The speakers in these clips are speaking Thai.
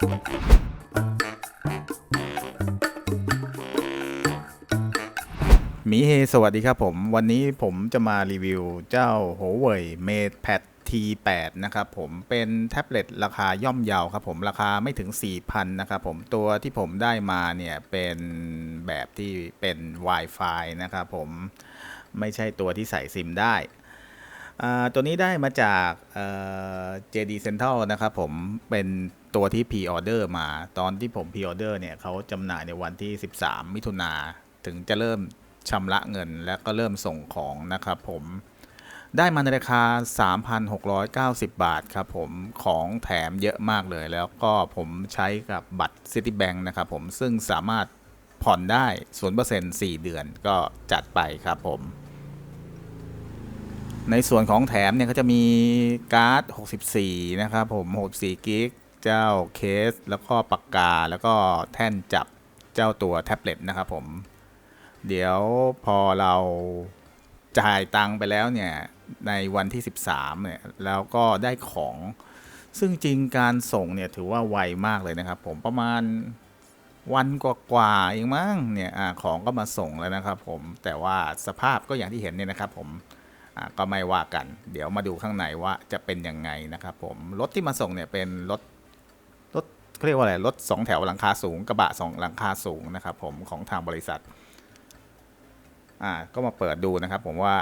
มีเฮสวัสดีครับผม วันนี้ผมจะมารีวิวเจ้า Huawei MatePad T8 นะครับผมเป็นแท็บเล็ตราคาย่อมเยาครับผมราคาไม่ถึง 4,000 นะครับผมตัวที่ผมได้มาเนี่ยเป็นแบบที่เป็น Wi-Fi นะครับผมไม่ใช่ตัวที่ใส่ซิมได้ ตัวนี้ได้มาจาก JD Central นะครับผมเป็นตัวที่พ r ออเดอร์มา ตอนที่ผมพ r ออเดอร์เนี่ยเขาจำหน่ายในวันที่ 13 มิถุนาถึงจะเริ่มชำระเงินและก็เริ่มส่งของนะครับผมได้มาในราคา 3,690 บาทครับผมของแถมเยอะมากเลย แล้วก็ผมใช้กับบัตร Citibank นะครับผมซึ่งสามารถผ่อนได้ 0% 4 เดือนก็จัดไปครับผม ในส่วนของแถมเนี่ยก็จะมีการ์ด 64 นะครับผม 64 กิก เจ้าเคส แล้วก็ปากกา แล้วก็แท่นจับเจ้าตัวแท็บเล็ตนะครับผม เดี๋ยวพอเราจ่ายตังค์ไปแล้วเนี่ย ในวันที่ 13 เนี่ย แล้วก็ได้ของ ซึ่งจริงการส่งเนี่ยถือว่าไวมากเลยนะครับผมประมาณวันกว่าๆเองมั้งเนี่ยอของก็มาส่งแล้วนะครับผมแต่ว่าสภาพก็อย่างที่เห็นเนี่ยนะครับผม ก็ไม่ว่ากัน เดี๋ยวมาดูข้างในว่าจะเป็นยังไงนะครับผม รถที่มาส่งเนี่ยเป็นรถรถเขาเรียกว่าอะไร รถสองแถวหลังคาสูง กระบะสองหลังคาสูงนะครับผมของทางบริษัท อ่า ก็มาเปิดดูนะครับผมว่า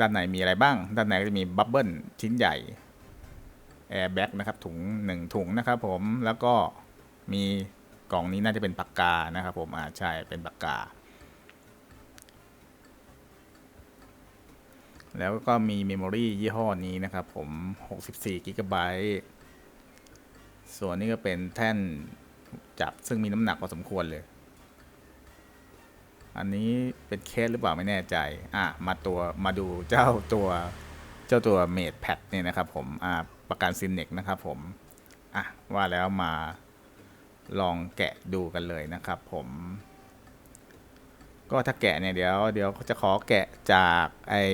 ด้านในมีอะไรบ้าง ด้านในก็จะมีบับเบิ้ลชิ้นใหญ่ แอร์แบ็กนะครับถุงหนึ่งถุงนะครับผม แล้วก็มีกล่องนี้น่าจะเป็นปากกานะครับผม อ่า ใช่ เป็นปากกา แล้วก็มีเมมโมรียี่ห้อนี้นะครับ ผม64กิกะไบต์ส่วนนี้ก็เป็นแท่นจับซึ่งมีน้ำหนักพอสมควรเลย อันนี้เป็นเคสหรือเปล่าไม่แน่ใจ อะ มาตัวมาดูเจ้าตัวเจ้าตัวเมดแพดเนี่ยนะครับผม อ่าประกันซินเน็กนะครับผม อะ ว่าแล้วมาลองแกะดูกันเลยนะครับผม ก็ถ้าแกะเนี่ยเดี๋ยวเดี๋ยวจะขอแกะจากไอ้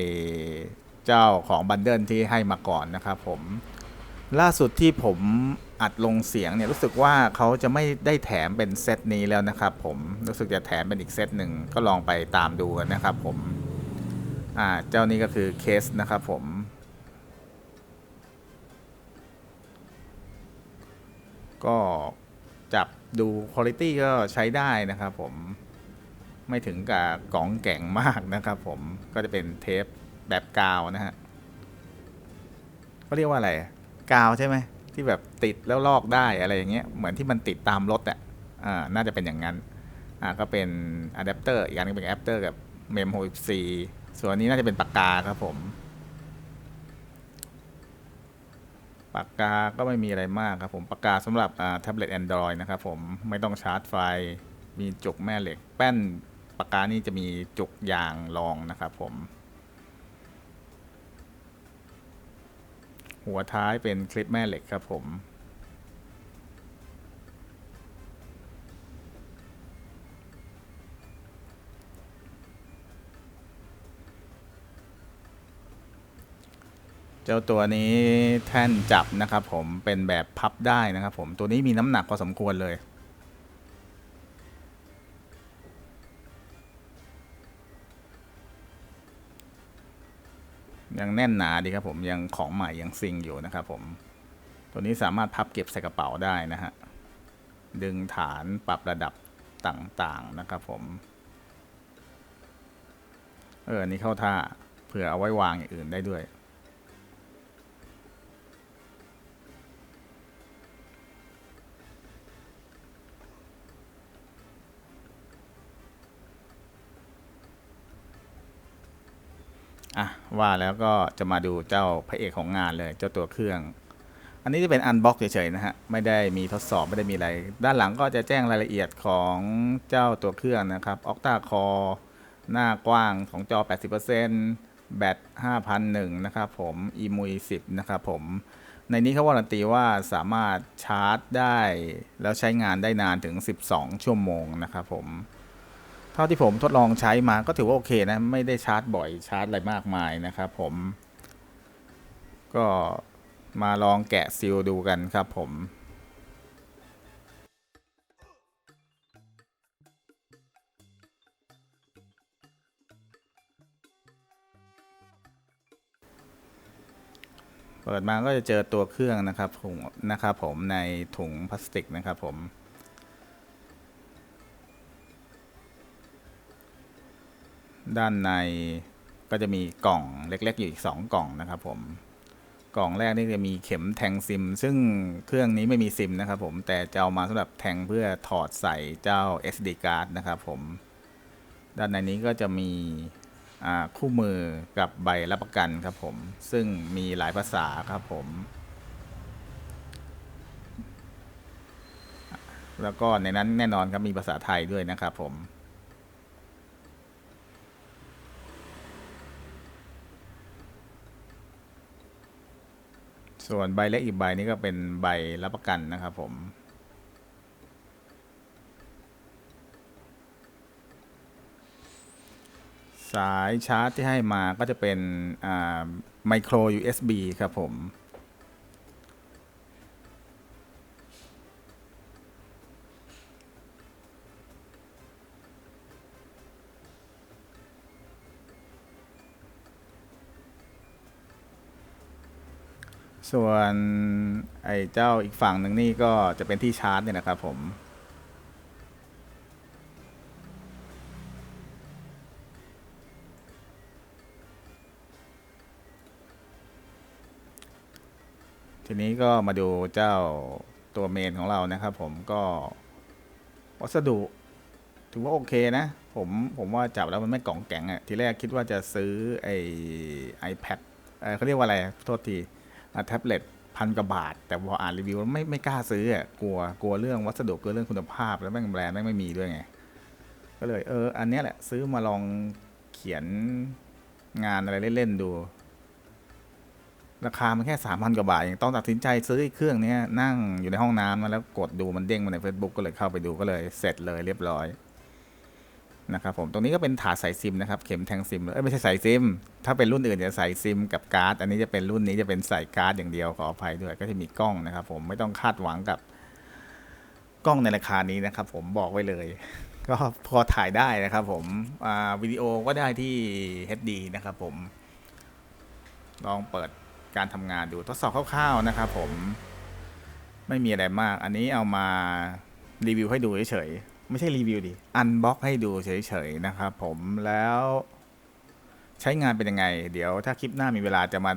เจ้าของบันเดิลที่ให้มาก่อนนะครับผมล่าสุดที่ผมอัดลงเสียงเนี่ยรู้สึกว่าเขาจะไม่ได้แถมเป็นเซตนี้แล้วนะครับผมรู้สึกจะแถมเป็นอีกเซตหนึ่งก็ลองไปตามดูกันนะครับผมอ่าเจ้านี้ก็คือเคสนะครับผมก็จับดูคุณภาพก็ใช้ได้นะครับผม ไม่ถึงกับกล่องแก่งมากนะครับผมก็จะเป็นเทปแบบกาวนะฮะก็เรียกว่าอะไรกาวใช่ไหมที่แบบติดแล้วลอกได้อะไรอย่างเงี้ยเหมือนที่มันติดตามรถอะอ่าน่าจะเป็นอย่างนั้นอ่าก็เป็นอะแดปเตอร์อีกอันนึงเป็นอะแดปเตอร์กับเมม64ส่วนอันนี้น่าจะเป็นปากกาครับผมปากกาก็ไม่มีอะไรมากครับผมปากกาสำหรับแท็บเล็ต Android นะครับผมไม่ต้องชาร์จไฟ มีจุกแม่เหล็ก แป้น ปากกานี่จะมีจุกยางรองนะครับผม หัวท้ายเป็นคลิปแม่เหล็กครับผมเจ้าตัวนี้แท่นจับนะครับผมเป็นแบบพับได้นะครับผมตัวนี้มีน้ำหนักพอสมควรเลย แน่นหนาดีครับผมยังของใหม่ยังซิงอยู่นะครับผม ตัวนี้สามารถพับเก็บใส่กระเป๋าได้นะฮะ ดึงฐานปรับระดับต่างๆนะครับผม เออนนี่เข้าท่าเผื่อเอาไว้วางอย่างอื่นได้ด้วย อะว่าแล้วก็จะมาดูเจ้าพระเอกของงานเลยเจ้าตัวเครื่อง อันนี้จะเป็นอันบ็อกเฉยๆนะฮะไม่ได้มีทดสอบไม่ได้มีอะไร ด้านหลังก็จะแจ้งรายละเอียดของเจ้าตัวเครื่องนะครับออกตาคอหน้ากว้างของจอ 80%แบต5,001นะครับผมอีมุย10นะครับผมในนี้เขาวารันตีว่าสามารถชาร์จได้ แล้วใช้งานได้นานถึง 12 ชั่วโมงนะครับผม เท่าที่ผมทดลองใช้มาก็ถือว่าโอเคนะ ไม่ได้ชาร์จบ่อยชาร์จอะไรมากมายนะครับผม ก็มาลองแกะซีลดูกันครับผมเปิดมาก็จะเจอตัวเครื่องนะครับผมนะครับผมในถุงพลาสติกนะครับผม ด้านในก็จะมีกล่องเล็ก ๆ อยู่อีก 2 กล่องนะครับผมกล่องแรกนี่จะมีเข็มแทงซิม ซึ่งเครื่องนี้ไม่มีซิมนะครับผมแต่จะเอามาสำหรับแทงเพื่อถอดใส่เจ้า SD card นะครับผมด้านในนี้ก็จะมีคู่มือกับใบรับประกันครับผม ซึ่งมีหลายภาษาครับผม แล้วก็ในนั้นแน่นอนครับมีภาษาไทยด้วยนะครับผม ส่วนใบเล็กอีกใบนี้ก็เป็นใบรับประกันนะครับผม สายชาร์จที่ให้มาก็จะเป็นไมโคร USB ครับผม ส่วนไอ้เจ้าอีกฝั่งหนึ่งนี่ก็จะเป็นที่ชาร์จเนี่ยนะครับผมทีนี้ก็มาดูเจ้าตัวเมนของเรานะครับผมก็วัสดุถือว่าโอเคนะ ผมผมว่าจับแล้วมันไม่กล่องแกงอะทีแรกคิดว่าจะซื้อไอ้ iPad เอ่อเขาเรียกว่าอะไร โทษที แท็บเล็ตพันกว่าบาท แต่พออ่านรีวิวแล้วไม่ไม่กล้าซื้ออะกลัวกลัวเรื่องวัสดุกลัวเรื่องคุณภาพแล้วแม่งแบรนด์แม่งไม่มีด้วยไง ก็เลยเออ อันนี้แหละ ซื้อมาลองเขียนงานอะไรเล่นๆดู ราคามันแค่สามพันกว่าบาทเองต้องตัดสินใจซื้อเครื่องเนี้ยนั่งอยู่ในห้องน้ำแล้วกดดูมันเด้งมาใน Facebook ก็เลยเข้าไปดูก็เลยเสร็จเลยเรียบร้อย นะครับผมตรงนี้ก็เป็นถาดใส่ซิมนะครับเข็มแทงซิมเอ้ยไม่ใช่ใส่ซิม ถ้าเป็นรุ่นอื่นจะใส่ซิมกับการ์ด อันนี้จะเป็นรุ่นนี้จะเป็นใส่การ์ดอย่างเดียวขออภัยด้วยก็จะมีกล้องนะครับ ผมไม่ต้องคาดหวังกับกล้องในราคานี้นะครับ ผมบอกไว้เลย ก็พอถ่ายได้นะครับผมวิดีโอก็ได้ที่ HD นะครับผม ลองเปิดการทำงานดูทดสอบคร่าวๆนะครับ ผมไม่มีอะไรมาก อันนี้เอามารีวิวให้ดูเฉยๆ ไม่ใช่รีวิวดิอันบ็อกให้ดูเฉยๆนะครับผมแล้วใช้งานเป็นยังไง เดี๋ยวถ้าคลิปหน้ามีเวลาจะมา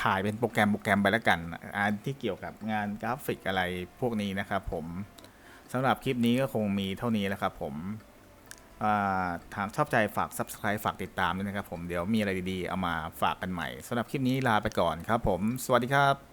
ถ่ายเป็นโปรแกรมโปรแกรมไปแล้วกันอันที่เกี่ยวกับงานกราฟิกอะไรพวกนี้นะครับผมสำหรับคลิปนี้ก็คงมีเท่านี้แล้วครับผมอ่าทางชอบใจฝาก Subscribe ฝากติดตามด้วยนะครับผมเดี๋ยวมีอะไรดีๆ เอามาฝากกันใหม่สำหรับคลิปนี้ลาไปก่อนครับผม สวัสดีครับ